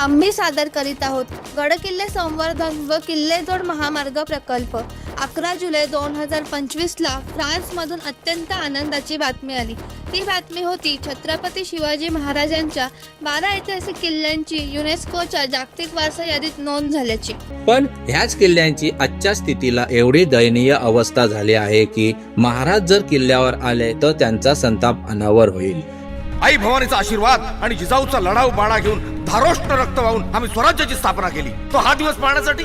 आम्ही सादर करीत आहोत. गडकिल्ले संवर्धन व किल्लेजोड महामार्ग प्रकल्प. अकरा जुलै दोन हजार पंचवीसला फ्रान्समधून अत्यंत आनंदाची बातमी आली. ती बातमी होती छत्रपती शिवाजी महाराजांच्या बारा ऐतिहासिक किल्ल्यांची युनेस्कोच्या जागतिक वारसा यादीत नोंद झाल्याची. पण ह्याच किल्ल्यांची आजच्या स्थितीला एवढी दयनीय अवस्था झाली आहे की महाराज जर किल्ल्यावर आले तर त्यांचा संताप अनावर होईल. आई भवानीचा आशीर्वाद आणि जिजाऊचा लढाऊ बाणा घेऊन धारोष्ट रक्त वाहून आम्ही स्वराज्याची स्थापना केली. तो हा दिवस पाहण्यासाठी?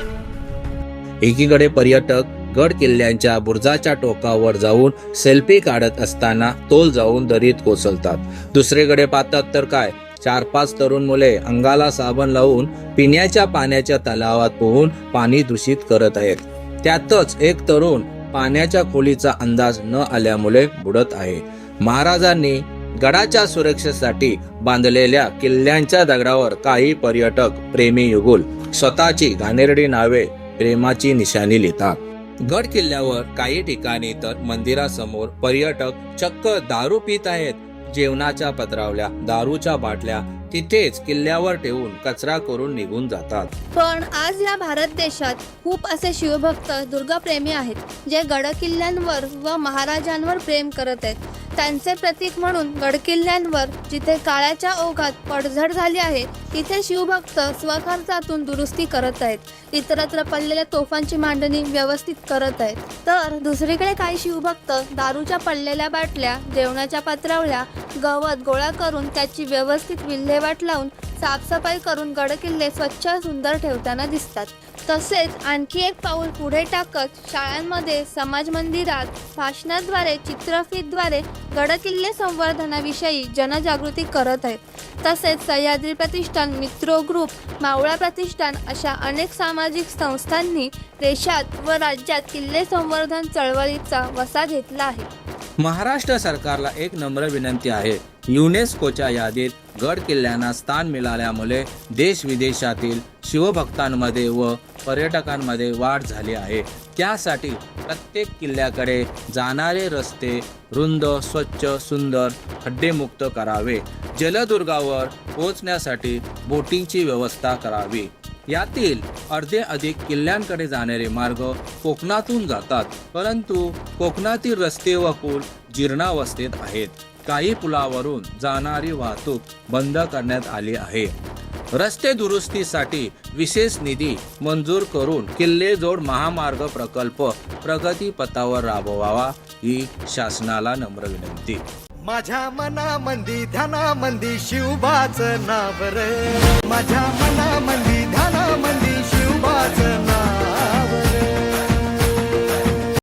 एकीकडे पर्यटक गड किल्ल्यांच्या बुर्जाच्या टोकावर जाऊन सेल्फी काढत असताना तोल जाऊन दरीत कोसळतात. दुसरीकडे पाहतात तर काय? चार पाच तरुण मुले अंगाला साबण लावून पिण्याच्या पाण्याच्या तलावात पोहून पाणी दूषित करत आहेत. त्यातच एक तरुण पाण्याच्या खोलीचा अंदाज न आल्यामुळे बुडत आहे. महाराजांनी गडाच्या सुरक्षेसाठी बांधलेल्या किल्ल्यांच्या दगडावर काही पर्यटक प्रेमी युगुल स्वतःची घाणेरडी नावे प्रेमाची निशाणी लिहितात. गड किल्ल्यावर काही ठिकाणी तर मंदिरासमोर पर्यटक चक्क दारू पित आहेत. जेवणाच्या पत्रावल्या दारूच्या बाटल्या तिथेच किल्ल्यावर ठेवून कचरा करून निघून जातात. पण आज या भारत देशात खूप असे शिवभक्त दुर्गाप्रेमी आहेत जे गडकिल्ल्यांवर व महाराजांवर प्रेम करत आहेत. त्यांचे प्रतीक म्हणून गडकिल्ल्यांवर जिथे काळाच्या ओघात पडझड झाली आहे तिथे शिवभक्त स्वखर्चातून दुरुस्ती करत आहेत. इतरत्र पडलेल्या तोफांची मांडणी व्यवस्थित करत आहेत. तर दुसरीकडे काही शिवभक्त दारूच्या पडलेल्या बाटल्या जेवणाच्या पात्रावल्या गवत गोळा करून त्याची व्यवस्थित विल्हेवाट लावून साफसफाई करून गडकिल्ले स्वच्छ सुंदर ठेवताना दिसतात. तसेच आणखी एक पाऊल पुढे टाकत शाळांमध्ये समाज मंदिरात भाषणाद्वारे चित्रफितद्वारे गडकिल्ले संवर्धनाविषयी जनजागृती करत आहेत. तसेच सह्याद्री प्रतिष्ठान मित्रो ग्रुप मावळा प्रतिष्ठान अशा अनेक सामाजिक संस्थांनी देशात व राज्यात किल्ले संवर्धन चळवळीचा वसा घेतला आहे. महाराष्ट्र सरकारला एक नम्र विनंती आहे. युनेस्कोच्या यादीत गड किल्ल्यांना स्थान मिळाल्यामुळे देश विदेशातील शिवभक्तांमध्ये व पर्यटकांमध्ये वाढ झाली आहे. त्यासाठी प्रत्येक किल्ल्याकडे जाणारे रस्ते रुंद स्वच्छ सुंदर खड्डेमुक्त करावे. जलदुर्गावर पोहोचण्यासाठी बोटिंगची व्यवस्था करावी. यातील अर्धे अधिक किल्ल्यांकडे जाणारे मार्ग कोकणातून जातात परंतु कोकणातील रस्ते व पूल जीर्णावस्थेत आहेत. काही पुलावरून जाणारी वाहतूक बंद करण्यात आली आहे. रस्ते दुरुस्तीसाठी विशेष निधी मंजूर करून किल्ले जोड महामार्ग प्रकल्प प्रगतीपथावर राबवावा ही शासनाला नम्र विनंती. माझ्या मनामंदी ध्यानामंदी शिवबाच नाव रे. माझ्या